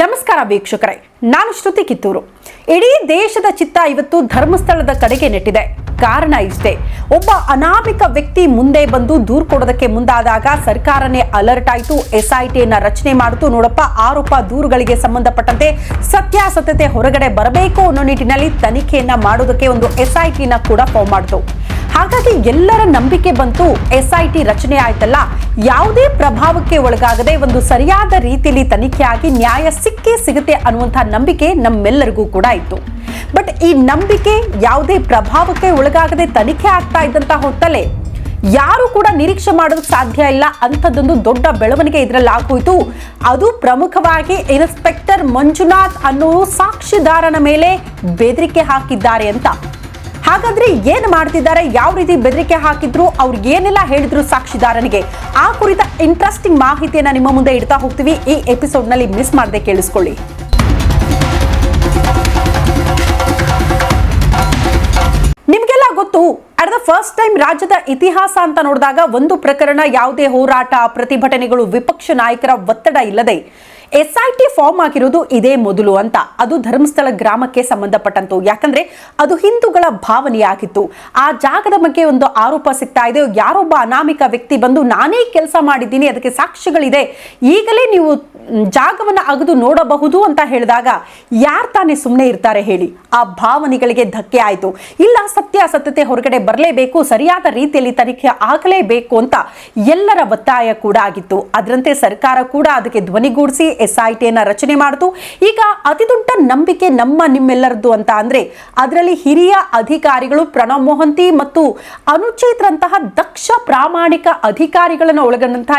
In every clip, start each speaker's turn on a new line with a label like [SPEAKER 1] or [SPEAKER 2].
[SPEAKER 1] ನಮಸ್ಕಾರ ವೀಕ್ಷಕರೇ ನಾನು ಶ್ರುತಿ ಕಿತ್ತೂರು. ಇಡೀ ದೇಶದ ಚಿತ್ತ ಇವತ್ತು ಧರ್ಮಸ್ಥಳದ ಕಡೆಗೆ ನೆಟ್ಟಿದೆ. ಕಾರಣ ಇಷ್ಟೇ. ಒಬ್ಬ ಅನಾಮಿಕ ವ್ಯಕ್ತಿ ಮುಂದೆ ಬಂದು ದೂರು ಕೊಡೋದಕ್ಕೆ ಮುಂದಾದಾಗ ಸರ್ಕಾರನೇ ಅಲರ್ಟ್ ಆಯಿತು. ಎಸ್ ಐ ಟಿಯನ್ನ ರಚನೆ ಮಾಡಿತು. ನೋಡಪ್ಪ, ಆರೋಪ ದೂರುಗಳಿಗೆ ಸಂಬಂಧಪಟ್ಟಂತೆ ಸತ್ಯಾಸತ್ಯತೆ ಹೊರಗಡೆ ಬರಬೇಕು ಅನ್ನೋ ನಿಟ್ಟಿನಲ್ಲಿ ತನಿಖೆಯನ್ನ ಮಾಡೋದಕ್ಕೆ ಒಂದು ಎಸ್ಐಟಿನ ಕೂಡ ಫಾರ್ಮ್ ಮಾಡಿತು. ಹಾಗಾಗಿ ಎಲ್ಲರ ನಂಬಿಕೆ ಬಂತು. ಎಸ್ ಐ ಟಿ ರಚನೆ ಆಯ್ತಲ್ಲ. ಯಾವುದೇ ಪ್ರಭಾವಕ್ಕೆ ಒಳಗಾಗದೆ ಒಂದು ಸರಿಯಾದ ರೀತಿಯಲ್ಲಿ ತನಿಖೆ ಆಗಿ ನ್ಯಾಯ ಸಿಕ್ಕೇ ಸಿಗುತ್ತೆ ಅನ್ನುವಂಥ ನಂಬಿಕೆ ನಮ್ಮೆಲ್ಲರಿಗೂ ಕೂಡ ಇತ್ತು. ಬಟ್ ಈ ನಂಬಿಕೆ ಯಾವುದೇ ಪ್ರಭಾವಕ್ಕೆ ಒಳಗಾಗದೆ ತನಿಖೆ ಆಗ್ತಾ ಇದ್ದಂತ ಹೊತ್ತಲ್ಲೇ ಯಾರು ಕೂಡ ನಿರೀಕ್ಷೆ ಮಾಡೋದಕ್ಕೆ ಸಾಧ್ಯ ಇಲ್ಲ. ಅಂಥದ್ದೊಂದು ದೊಡ್ಡ ಬೆಳವಣಿಗೆ ಇದರಲ್ಲಿ ಆಗೋಯ್ತು. ಅದು ಪ್ರಮುಖವಾಗಿ ಇನ್ಸ್ಪೆಕ್ಟರ್ ಮಂಜುನಾಥ್ ಅನ್ನೋ ಸಾಕ್ಷಿದಾರನ ಮೇಲೆ ಬೆದರಿಕೆ ಹಾಕಿದ್ದಾರೆ ಅಂತ. ಹಾಗಾದ್ರೆ ಏನು ಮಾಡ್ತಿದ್ದಾರೆ? ಯಾವ ರೀತಿ ಬೆದರಿಕೆ ಹಾಕಿದ್ರು? ಅವ್ರು ಏನೆಲ್ಲ ಹೇಳಿದ್ರು ಸಾಕ್ಷಿದಾರನಿಗೆ? ಆ ಕುರಿತ ಇಂಟ್ರೆಸ್ಟಿಂಗ್ ಮಾಹಿತಿಯನ್ನ ನಿಮ್ಮ ಮುಂದೆ ಇಡ್ತಾ ಹೋಗ್ತೀವಿ. ಈ ಎಪಿಸೋಡ್ನಲ್ಲಿ ಮಿಸ್ ಮಾಡದೆ ಕೇಳಿಸ್ಕೊಳ್ಳಿ. ಅಟ್ ದ ಫಸ್ಟ್ ಟೈಮ್ ರಾಜ್ಯದ ಇತಿಹಾಸ ಅಂತ ನೋಡಿದಾಗ ಒಂದು ಪ್ರಕರಣ ಯಾವುದೇ ಹೋರಾಟ, ಪ್ರತಿಭಟನೆಗಳು, ವಿಪಕ್ಷ ನಾಯಕರ ಒತ್ತಡ ಇಲ್ಲದೆ ಎಸ್ ಐ ಟಿ ಫಾರ್ಮ್ ಆಗಿರೋದು ಇದೇ ಮೊದಲು ಅಂತ. ಅದು ಧರ್ಮಸ್ಥಳ ಗ್ರಾಮಕ್ಕೆ ಸಂಬಂಧಪಟ್ಟಂತು. ಯಾಕಂದ್ರೆ ಅದು ಹಿಂದೂಗಳ ಭಾವನೆಯಾಗಿತ್ತು. ಆ ಜಾಗದ ಬಗ್ಗೆ ಒಂದು ಆರೋಪ ಸಿಗ್ತಾ ಇದೆ. ಯಾರೊಬ್ಬ ಅನಾಮಿಕ ವ್ಯಕ್ತಿ ಬಂದು, ನಾನೇ ಕೆಲಸ ಮಾಡಿದ್ದೀನಿ, ಅದಕ್ಕೆ ಸಾಕ್ಷಿಗಳಿದೆ. ಈಗಲೇ ನೀವು ಜಾಗವನ್ನು ಅಗದು ನೋಡಬಹುದು ಅಂತ ಹೇಳಿದಾಗ ಯಾರು ತಾನೇ ಸುಮ್ಮನೆ ಇರ್ತಾರೆ ಹೇಳಿ. ಆ ಭಾವನೆಗಳಿಗೆ ಧಕ್ಕೆ ಆಯಿತು. ಇಲ್ಲ, ಸತ್ಯ ಸತ್ಯತೆ ಹೊರಗಡೆ ಬರಲೇಬೇಕು, ಸರಿಯಾದ ರೀತಿಯಲ್ಲಿ ತನಿಖೆ ಆಗಲೇಬೇಕು ಅಂತ ಎಲ್ಲರ ಒತ್ತಾಯ ಕೂಡ ಆಗಿತ್ತು. ಅದರಂತೆ ಸರ್ಕಾರ ಕೂಡ ಅದಕ್ಕೆ ಧ್ವನಿಗೂಡಿಸಿ ಎಸ್ ಐ ಟಿಯನ್ನ ರಚನೆ ಮಾಡಿತು ಈಗ ಅತಿ ದೊಡ್ಡ ನಂಬಿಕೆ ನಮ್ಮ ನಿಮ್ಮೆಲ್ಲರದ್ದು ಅಂತ ಅಂದ್ರೆ ಅದರಲ್ಲಿ ಹಿರಿಯ ಅಧಿಕಾರಿಗಳು ಪ್ರಣವ್ ಮೋಹಂತಿ ಮತ್ತು ಅನುಚೇತ್ರಂತಹ ದಕ್ಷ ಪ್ರಾಮಾಣಿಕ ಅಧಿಕಾರಿಗಳನ್ನು ಒಳಗೊಂಡಂತಹ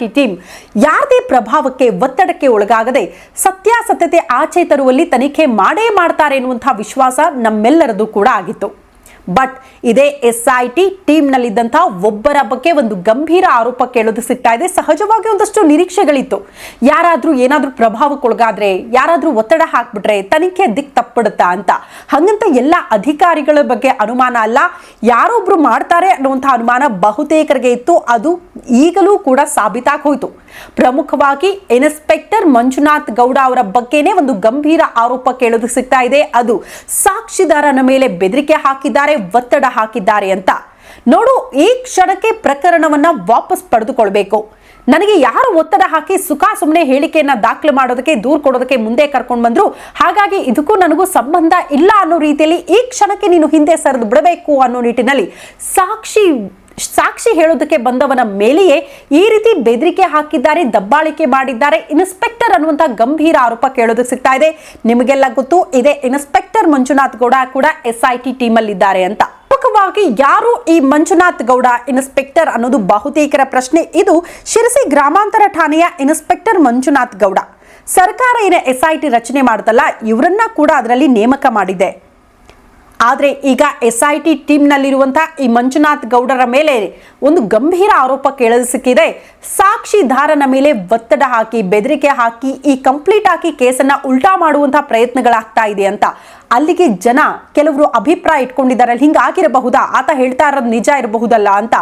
[SPEAKER 1] ಟಿ ಟೀಮ್ ಯಾರದೇ ಪ್ರಭಾವಕ್ಕೆ, ಒತ್ತಡಕ್ಕೆ ಒಳಗಾಗದೆ ಸತ್ಯಾಸತ್ಯತೆ ಆಚೆ ತರುವಲ್ಲಿ ತನಿಖೆ ಮಾಡೇ ಮಾಡ್ತಾರೆ ಎನ್ನುವಂತಹ ವಿಶ್ವಾಸ ನಮ್ಮೆಲ್ಲರದು ಕೂಡ ಆಗಿತ್ತು. ಬಟ್ ಇದೇ ಎಸ್ ಐ ಟಿ ಟೀಮ್ನಲ್ಲಿದ್ದಂತಹ ಒಬ್ಬರ ಬಗ್ಗೆ ಒಂದು ಗಂಭೀರ ಆರೋಪ ಕೇಳೋದು ಸಿಗ್ತಾ ಇದೆ. ಸಹಜವಾಗಿ ಒಂದಷ್ಟು ನಿರೀಕ್ಷೆಗಳಿತ್ತು. ಯಾರಾದ್ರೂ ಏನಾದ್ರೂ ಪ್ರಭಾವಕ್ಕೊಳಗಾದ್ರೆ, ಯಾರಾದ್ರೂ ಒತ್ತಡ ಹಾಕ್ಬಿಟ್ರೆ ತನಿಖೆ ದಿಕ್ ತಪ್ಪಿಡುತ್ತಾ ಅಂತ. ಹಂಗಂತ ಎಲ್ಲ ಅಧಿಕಾರಿಗಳ ಬಗ್ಗೆ ಅನುಮಾನ ಅಲ್ಲ. ಯಾರೊಬ್ರು ಮಾಡ್ತಾರೆ ಅನ್ನುವಂಥ ಅನುಮಾನ ಬಹುತೇಕರಿಗೆ ಇತ್ತು. ಅದು ಈಗಲೂ ಕೂಡ ಸಾಬೀತಾಗಿ ಹೋಯಿತು. ಪ್ರಮುಖವಾಗಿ ಇನ್ಸ್ಪೆಕ್ಟರ್ ಮಂಜುನಾಥ್ ಗೌಡ ಅವರ ಬಗ್ಗೆನೇ ಒಂದು ಗಂಭೀರ ಆರೋಪ ಕೇಳೋದು ಸಿಗ್ತಾ ಇದೆ. ಅದು ಸಾಕ್ಷಿದಾರನ ಮೇಲೆ ಬೆದರಿಕೆ ಹಾಕಿದ್ದಾರೆ. ಒತ್ತಡ ಹಾಕಿದ್ದಾರೆ ಅಂತ. ನೋಡು, ಈ ಕ್ಷಣಕ್ಕೆ ಪ್ರಕರಣವನ್ನ ವಾಪಸ್ ಪಡೆದುಕೊಳ್ಬೇಕು. ನನಗೆ ಯಾರು ಒತ್ತಡ ಹಾಕಿ ಸುಖ ಸುಮ್ಮನೆ ಹೇಳಿಕೆಯನ್ನ ದಾಖಲೆ ಮಾಡೋದಕ್ಕೆ, ದೂರ ಕೊಡೋದಕ್ಕೆ ಮುಂದೆ ಕರ್ಕೊಂಡು ಬಂದ್ರು? ಹಾಗಾಗಿ ಇದಕ್ಕೂ ನನಗೂ ಸಂಬಂಧ ಇಲ್ಲ ಅನ್ನೋ ರೀತಿಯಲ್ಲಿ ಈ ಕ್ಷಣಕ್ಕೆ ನೀನು ಹಿಂದೆ ಸರಿದು ಬಿಡಬೇಕು ಅನ್ನೋ ನಿಟ್ಟಿನಲ್ಲಿ ಸಾಕ್ಷಿ ಸಾಕ್ಷಿ ಹೇಳೋದಕ್ಕೆ ಬಂದವನ ಮೇಲೆಯೇ ಈ ರೀತಿ ಬೆದರಿಕೆ ಹಾಕಿದ್ದಾರೆ, ದಬ್ಬಾಳಿಕೆ ಮಾಡಿದ್ದಾರೆ. ಇನ್ಸ್ಪೆಕ್ಟರ್ ಅನ್ನುವಂಥ ಗಂಭೀರ ಆರೋಪ ಕೇಳೋದಕ್ಕೆ ಸಿಗ್ತಾ ಇದೆ. ನಿಮಗೆಲ್ಲ ಗೊತ್ತು, ಇದೇ ಇನ್ಸ್ಪೆಕ್ಟರ್ ಮಂಜುನಾಥ್ ಗೌಡ ಕೂಡ ಎಸ್ ಐ ಟಿ ಟೀಮಲ್ಲಿದ್ದಾರೆ ಅಂತ. ಪ್ರಮುಖವಾಗಿ ಯಾರು ಈ ಮಂಜುನಾಥ್ ಗೌಡ ಇನ್ಸ್ಪೆಕ್ಟರ್ ಅನ್ನೋದು ಬಹುತೇಕರ ಪ್ರಶ್ನೆ. ಇದು ಶಿರಸಿ ಗ್ರಾಮಾಂತರ ಠಾಣೆಯ ಇನ್ಸ್ಪೆಕ್ಟರ್ ಮಂಜುನಾಥ್ ಗೌಡ. ಸರ್ಕಾರ ಏನೇ ಎಸ್ ಐ ಟಿ ರಚನೆ ಮಾಡುತ್ತಲ್ಲ ಇವರನ್ನ ಕೂಡ ಅದರಲ್ಲಿ ನೇಮಕ ಮಾಡಿದೆ. ಆದರೆ ಈಗ ಎಸ್ ಐ ಟಿ ಟೀಮ್ನಲ್ಲಿರುವಂಥ ಈ ಮಂಜುನಾಥ್ ಗೌಡರ ಮೇಲೆ ಒಂದು ಗಂಭೀರ ಆರೋಪ ಕೇಳಲು ಸಿಕ್ಕಿದೆ ಸಾಕ್ಷಿದಾರನ ಮೇಲೆ ಒತ್ತಡ ಹಾಕಿ, ಬೆದರಿಕೆ ಹಾಕಿ, ಈ ಕಂಪ್ಲೀಟ್ ಆಗಿ ಕೇಸನ್ನು ಉಲ್ಟಾ ಮಾಡುವಂಥ ಪ್ರಯತ್ನಗಳಾಗ್ತಾ ಇದೆ ಅಂತ. ಅಲ್ಲಿಗೆ ಜನ ಕೆಲವರು ಅಭಿಪ್ರಾಯ ಇಟ್ಕೊಂಡಿದ್ದಾರೆ. ಹಿಂಗೆ ಆಗಿರಬಹುದಾ ಆತ ಹೇಳ್ತಾ ಇರೋದು ನಿಜ ಇರಬಹುದಲ್ಲ ಅಂತ.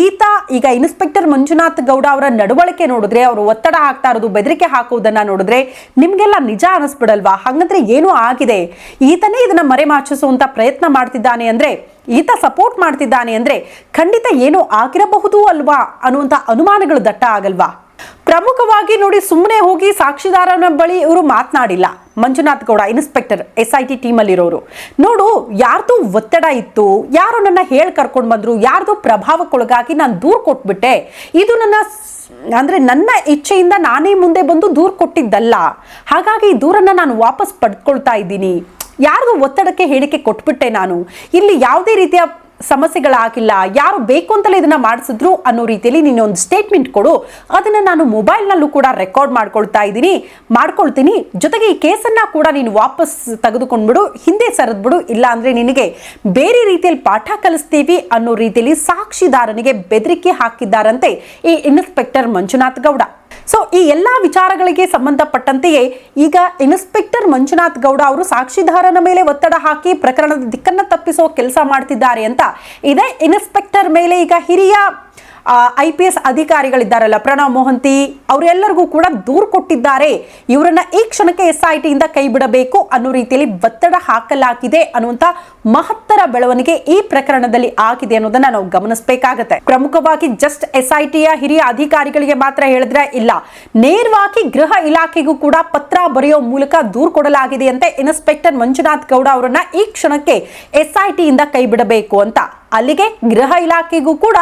[SPEAKER 1] ಈತ ಈಗ ಇನ್ಸ್ಪೆಕ್ಟರ್ ಮಂಜುನಾಥ್ ಗೌಡ ಅವರ ನಡವಳಿಕೆ ನೋಡಿದ್ರೆ, ಅವರು ಒತ್ತಡ ಹಾಕ್ತಾ ಇರೋದು, ಬೆದರಿಕೆ ಹಾಕುವುದನ್ನು ನೋಡಿದ್ರೆ ನಿಮಗೆಲ್ಲ ನಿಜ ಅನಿಸ್ಬಿಡಲ್ವಾ? ಹಂಗಂದ್ರೆ ಏನೂ ಆಗಿದೆ. ಈತನೇ ಇದನ್ನ ಮರೆಮಾಚಿಸುವಂತ ಪ್ರಯತ್ನ ಮಾಡ್ತಿದ್ದಾನೆ ಅಂದರೆ, ಈತ ಸಪೋರ್ಟ್ ಮಾಡ್ತಿದ್ದಾನೆ ಅಂದರೆ ಖಂಡಿತ ಏನೋ ಆಗಿರಬಹುದು ಅಲ್ವಾ ಅನ್ನುವಂಥ ಅನುಮಾನಗಳು ದಟ್ಟ ಆಗಲ್ವಾ? ಪ್ರಮುಖವಾಗಿ ನೋಡಿ ಸುಮ್ಮನೆ ಹೋಗಿ ಸಾಕ್ಷಿದಾರನ ಬಳಿ ಇವರು ಮಾತನಾಡಿಲ್ಲ. Manjunath Gowda inspector S I T ಟೀಮಲ್ಲಿರೋರು ನೋಡು, ಯಾರ್ದು ಒತ್ತಡ ಇತ್ತು, ಯಾರು ನನ್ನ ಹೇಳಿ ಕರ್ಕೊಂಡು ಬಂದರು, ಯಾರ್ದು ಪ್ರಭಾವಕ್ಕೊಳಗಾಗಿ ನಾನು ದೂರ ಕೊಟ್ಬಿಟ್ಟೆ, ಇದು ನನ್ನ ಅಂದರೆ ನನ್ನ ಇಚ್ಛೆಯಿಂದ ನಾನೇ ಮುಂದೆ ಬಂದು ದೂರ ಕೊಟ್ಟಿದ್ದಲ್ಲ, ಹಾಗಾಗಿ ಈ ದೂರನ್ನು ನಾನು ವಾಪಸ್ ಪಡ್ಕೊಳ್ತಾ ಇದ್ದೀನಿ. ಯಾರ್ದು ಒತ್ತಡಕ್ಕೆ ಹೇಳಿಕೆ ಕೊಟ್ಬಿಟ್ಟೆ ನಾನು. ಇಲ್ಲಿ ಯಾವುದೇ ರೀತಿಯ ಸಮಸ್ಯೆಗಳಾಗಿಲ್ಲ. ಯಾರು ಬೇಕು ಅಂತಲೇ ಇದನ್ನ ಮಾಡಿಸಿದ್ರು ಅನ್ನೋ ರೀತಿಯಲ್ಲಿ ನೀನು ಒಂದು ಸ್ಟೇಟ್ಮೆಂಟ್ ಕೊಡು. ಅದನ್ನ ನಾನು ಮೊಬೈಲ್ನಲ್ಲೂ ಕೂಡ ರೆಕಾರ್ಡ್ ಮಾಡ್ಕೊಳ್ತಾ ಇದ್ದೀನಿ. ಮಾಡ್ಕೊಳ್ತೀನಿ. ಜೊತೆಗೆ ಈ ಕೇಸನ್ನ ಕೂಡ ನೀನು ವಾಪಸ್ ತೆಗೆದುಕೊಂಡ್ಬಿಡು. ಹಿಂದೆ ಸರಿದ್ಬಿಡು. ಇಲ್ಲ ಅಂದ್ರೆ ನಿನಗೆ ಬೇರೆ ರೀತಿಯಲ್ಲಿ ಪಾಠ ಕಲಿಸ್ತೀವಿ ಅನ್ನೋ ರೀತಿಯಲ್ಲಿ ಸಾಕ್ಷಿದಾರನಿಗೆ ಬೆದರಿಕೆ ಹಾಕಿದ್ದಾರಂತೆ ಈ ಇನ್ಸ್ಪೆಕ್ಟರ್ ಮಂಜುನಾಥ್ ಗೌಡ. ಸೊ ಈ ಎಲ್ಲ ವಿಚಾರಗಳಿಗೆ ಸಂಬಂಧಪಟ್ಟಂತೆಯೇ ಈಗ ಇನ್ಸ್ಪೆಕ್ಟರ್ ಮಂಜುನಾಥ್ ಗೌಡ ಅವರು ಸಾಕ್ಷಿದಾರನ ಮೇಲೆ ಒತ್ತಡ ಹಾಕಿ ಪ್ರಕರಣದ ದಿಕ್ಕನ್ನು ತಪ್ಪಿಸೋ ಕೆಲಸ ಮಾಡ್ತಿದ್ದಾರೆ ಅಂತ. ಇದೇ ಇನ್ಸ್ಪೆಕ್ಟರ್ ಮೇಲೆ ಈಗ ಹಿರಿಯ ಐ ಪಿ ಎಸ್ ಅಧಿಕಾರಿಗಳಿದ್ದಾರಲ್ಲ, ಪ್ರಣವ್ ಮೋಹಂತಿ, ಅವರೆಲ್ಲರಿಗೂ ಕೂಡ ದೂರು ಕೊಟ್ಟಿದ್ದಾರೆ. ಇವರನ್ನ ಈ ಕ್ಷಣಕ್ಕೆ ಎಸ್ ಐ ಟಿಯಿಂದ ಕೈ ಬಿಡಬೇಕು ಅನ್ನೋ ರೀತಿಯಲ್ಲಿ ಒತ್ತಡ ಹಾಕಲಾಗಿದೆ ಅನ್ನುವಂತ ಮಹತ್ತರ ಬೆಳವಣಿಗೆ ಈ ಪ್ರಕರಣದಲ್ಲಿ ಆಗಿದೆ ಅನ್ನೋದನ್ನ ನಾವು ಗಮನಿಸಬೇಕಾಗತ್ತೆ. ಪ್ರಮುಖವಾಗಿ ಜಸ್ಟ್ ಎಸ್ ಐ ಟಿಯ ಹಿರಿಯ ಅಧಿಕಾರಿಗಳಿಗೆ ಮಾತ್ರ ಹೇಳಿದ್ರೆ ಇಲ್ಲ. ನೇರವಾಗಿ ಗೃಹ ಇಲಾಖೆಗೂ ಕೂಡ ಪತ್ರ ಬರೆಯೋ ಮೂಲಕ ದೂರು ಕೊಡಲಾಗಿದೆ ಅಂತ ಇನ್ಸ್ಪೆಕ್ಟರ್ ಮಂಜುನಾಥ್ ಗೌಡ ಅವರನ್ನ ಈ ಕ್ಷಣಕ್ಕೆ ಎಸ್ ಐ ಟಿಯಿಂದ ಕೈ ಬಿಡಬೇಕು ಅಂತ. ಅಲ್ಲಿಗೆ ಗೃಹ ಇಲಾಖೆಗೂ ಕೂಡ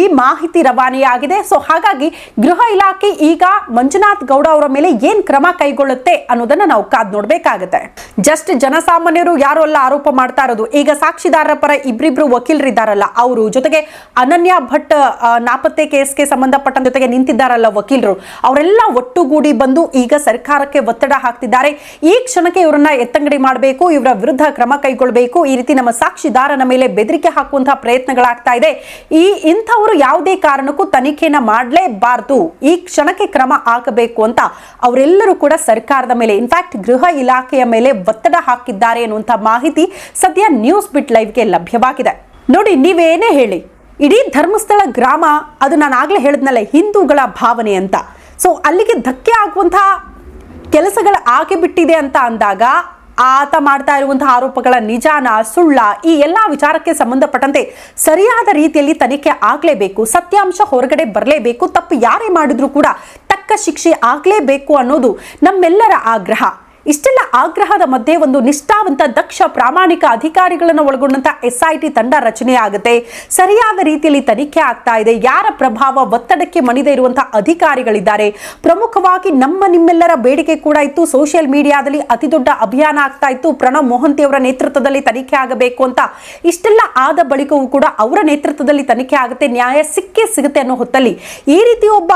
[SPEAKER 1] ಈ ಮಾಹಿತಿ ರವಾನೆಯಾಗಿದೆ. ಸೊ ಹಾಗಾಗಿ ಗೃಹ ಇಲಾಖೆ ಈಗ ಮಂಜುನಾಥ್ ಗೌಡ ಅವರ ಮೇಲೆ ಏನ್ ಕ್ರಮ ಕೈಗೊಳ್ಳುತ್ತೆ ಅನ್ನೋದನ್ನ ನಾವು ಕಾದ್ ನೋಡ್ಬೇಕಾಗತ್ತೆ. ಜಸ್ಟ್ ಜನಸಾಮಾನ್ಯರು ಯಾರು ಎಲ್ಲ ಆರೋಪ ಮಾಡ್ತಾ ಇರೋದು. ಈಗ ಸಾಕ್ಷಿದಾರರ ಪರ ಇಬ್ರಿಬ್ರು ವಕೀಲರಿದ್ದಾರಲ್ಲ, ಅವರು ಜೊತೆಗೆ ಅನನ್ಯ ಭಟ್ ನಾಪತ್ತೆ ಕೇಸ್ಗೆ ಸಂಬಂಧಪಟ್ಟ ಜೊತೆಗೆ ನಿಂತಿದ್ದಾರಲ್ಲ ವಕೀಲರು. ಅವರೆಲ್ಲ ಒಟ್ಟುಗೂಡಿ ಬಂದು ಈಗ ಸರ್ಕಾರಕ್ಕೆ ಒತ್ತಡ ಹಾಕ್ತಿದ್ದಾರೆ. ಈ ಕ್ಷಣಕ್ಕೆ ಇವರನ್ನ ಎತ್ತಂಗಡಿ ಮಾಡಬೇಕು, ಇವರ ವಿರುದ್ಧ ಕ್ರಮ ಕೈಗೊಳ್ಳಬೇಕು ಈ ರೀತಿ ನಮ್ಮ ಸಾಕ್ಷಿದಾರನ ಮೇಲೆ ಬೆದರಿಕೆ ಹಾಕುವಂತಹ ಪ್ರಯತ್ನಗಳಾಗ್ತಾ ಇದೆ. ಈ ಇಂಥವರು ಯಾವುದೇ ಕಾರಣಕ್ಕೂ ತನಿಖೆನ ಮಾಡಲೇಬಾರದು. ಈ ಕ್ಷಣಕ್ಕೆ ಕ್ರಮ ಆಗಬೇಕು ಅಂತ ಅವರೆಲ್ಲರೂ ಕೂಡ ಸರ್ಕಾರದ ಮೇಲೆ ಇನ್ಫ್ಯಾಕ್ಟ್ ಗೃಹ ಇಲಾಖೆಯ ಮೇಲೆ ಒತ್ತಡ ಹಾಕಿದ್ದಾರೆ ಅನ್ನುವಂಥ ಮಾಹಿತಿ ಸದ್ಯ ನ್ಯೂಸ್ ಬಿಟ್ ಲೈವ್ಗೆ ಲಭ್ಯವಾಗಿದೆ. ನೋಡಿ, ನೀವೇನೇ ಹೇಳಿ, ಇಡೀ ಧರ್ಮಸ್ಥಳ ಗ್ರಾಮ ಅದು ನಾನು ಆಗ್ಲೇ ಹೇಳಿದ್ನಲ್ಲ, ಹಿಂದೂಗಳ ಭಾವನೆ ಅಂತ. ಸೊ ಅಲ್ಲಿಗೆ ಧಕ್ಕೆ ಆಗುವಂತಹ ಕೆಲಸಗಳು ಆಗಿಬಿಟ್ಟಿದೆ ಅಂತ ಅಂದಾಗ ಆತ ಮಾಡ್ತಾ ಇರುವಂತಹ ಆರೋಪಗಳ ನಿಜಾನ, ಸುಳ್ಳ ಈ ಎಲ್ಲ ವಿಚಾರಕ್ಕೆ ಸಂಬಂಧಪಟ್ಟಂತೆ ಸರಿಯಾದ ರೀತಿಯಲ್ಲಿ ತನಿಖೆ ಆಗಲೇಬೇಕು, ಸತ್ಯಾಂಶ ಹೊರಗಡೆ ಬರಲೇಬೇಕು, ತಪ್ಪು ಯಾರೇ ಮಾಡಿದ್ರೂ ಕೂಡ ತಕ್ಕ ಶಿಕ್ಷೆ ಆಗಲೇಬೇಕು ಅನ್ನೋದು ನಮ್ಮೆಲ್ಲರ ಆಗ್ರಹ. ಇಷ್ಟೆಲ್ಲ ಆಗ್ರಹದ ಮಧ್ಯೆ ಒಂದು ನಿಷ್ಠಾವಂತ, ದಕ್ಷ, ಪ್ರಾಮಾಣಿಕ ಅಧಿಕಾರಿಗಳನ್ನು ಒಳಗೊಂಡಂತ ಎಸ್ ಐ ಟಿ ತಂಡ ರಚನೆ ಆಗುತ್ತೆ. ಸರಿಯಾದ ರೀತಿಯಲ್ಲಿ ತನಿಖೆ ಆಗ್ತಾ ಇದೆ. ಯಾರ ಪ್ರಭಾವ ಒತ್ತಡಕ್ಕೆ ಮಣಿದೇ ಇರುವಂತಹ ಅಧಿಕಾರಿಗಳಿದ್ದಾರೆ. ಪ್ರಮುಖವಾಗಿ ನಮ್ಮ ನಿಮ್ಮೆಲ್ಲರ ಬೇಡಿಕೆ ಕೂಡ ಇತ್ತು. ಸೋಷಿಯಲ್ ಮೀಡಿಯಾದಲ್ಲಿ ಅತಿ ದೊಡ್ಡ ಅಭಿಯಾನ ಆಗ್ತಾ ಇತ್ತು. ಪ್ರಣವ್ ಮೊಹಂತಿ ಅವರ ನೇತೃತ್ವದಲ್ಲಿ ತನಿಖೆ ಆಗಬೇಕು ಅಂತ. ಇಷ್ಟೆಲ್ಲ ಆದ ಬಳಿಕವೂ ಕೂಡ ಅವರ ನೇತೃತ್ವದಲ್ಲಿ ತನಿಖೆ ಆಗುತ್ತೆ. ನ್ಯಾಯ ಸಿಕ್ಕೇ ಸಿಗುತ್ತೆ ಅನ್ನೋ ಹೊತ್ತಲ್ಲಿ ಈ ರೀತಿ ಒಬ್ಬ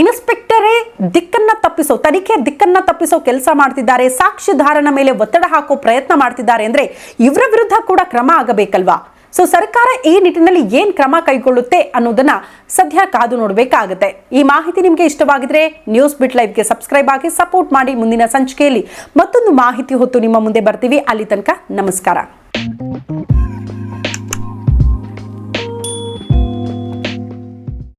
[SPEAKER 1] ಇನ್ಸ್ಪೆಕ್ಟರೇ ದಿಕ್ಕನ್ನ ತಪ್ಪಿಸೋ ತನಿಖೆ ದಿಕ್ಕನ್ನ ತಪ್ಪಿಸೋ ಕೆಲಸ ಮಾಡ್ತಿದ್ದಾರೆ. ಸಾಕ್ಷಿದಾರನ ಮೇಲೆ ಒತ್ತಡ ಹಾಕೋ ಪ್ರಯತ್ನ ಮಾಡ್ತಿದ್ದಾರೆ ಅಂದ್ರೆ ಇವರ ವಿರುದ್ಧ ಕೂಡ ಕ್ರಮ ಆಗಬೇಕಲ್ವಾ? ಸೊ ಸರ್ಕಾರ ಈ ನಿಟ್ಟಿನಲ್ಲಿ ಏನ್ ಕ್ರಮ ಕೈಗೊಳ್ಳುತ್ತೆ ಅನ್ನೋದನ್ನ ಸದ್ಯ ಕಾದು ನೋಡಬೇಕಾಗುತ್ತೆ. ಈ ಮಾಹಿತಿ ನಿಮಗೆ ಇಷ್ಟವಾಗಿದ್ರೆ ನ್ಯೂಸ್ ಬಿಟ್ ಲೈವ್ಗೆ ಸಬ್ಸ್ಕ್ರೈಬ್ ಆಗಿ ಸಪೋರ್ಟ್ ಮಾಡಿ ಮುಂದಿನ ಸಂಚಿಕೆಯಲ್ಲಿ ಮತ್ತೊಂದು ಮಾಹಿತಿ ಹೊತ್ತು ನಿಮ್ಮ ಮುಂದೆ ಬರ್ತೀವಿ. ಅಲ್ಲಿ ತನಕ ನಮಸ್ಕಾರ.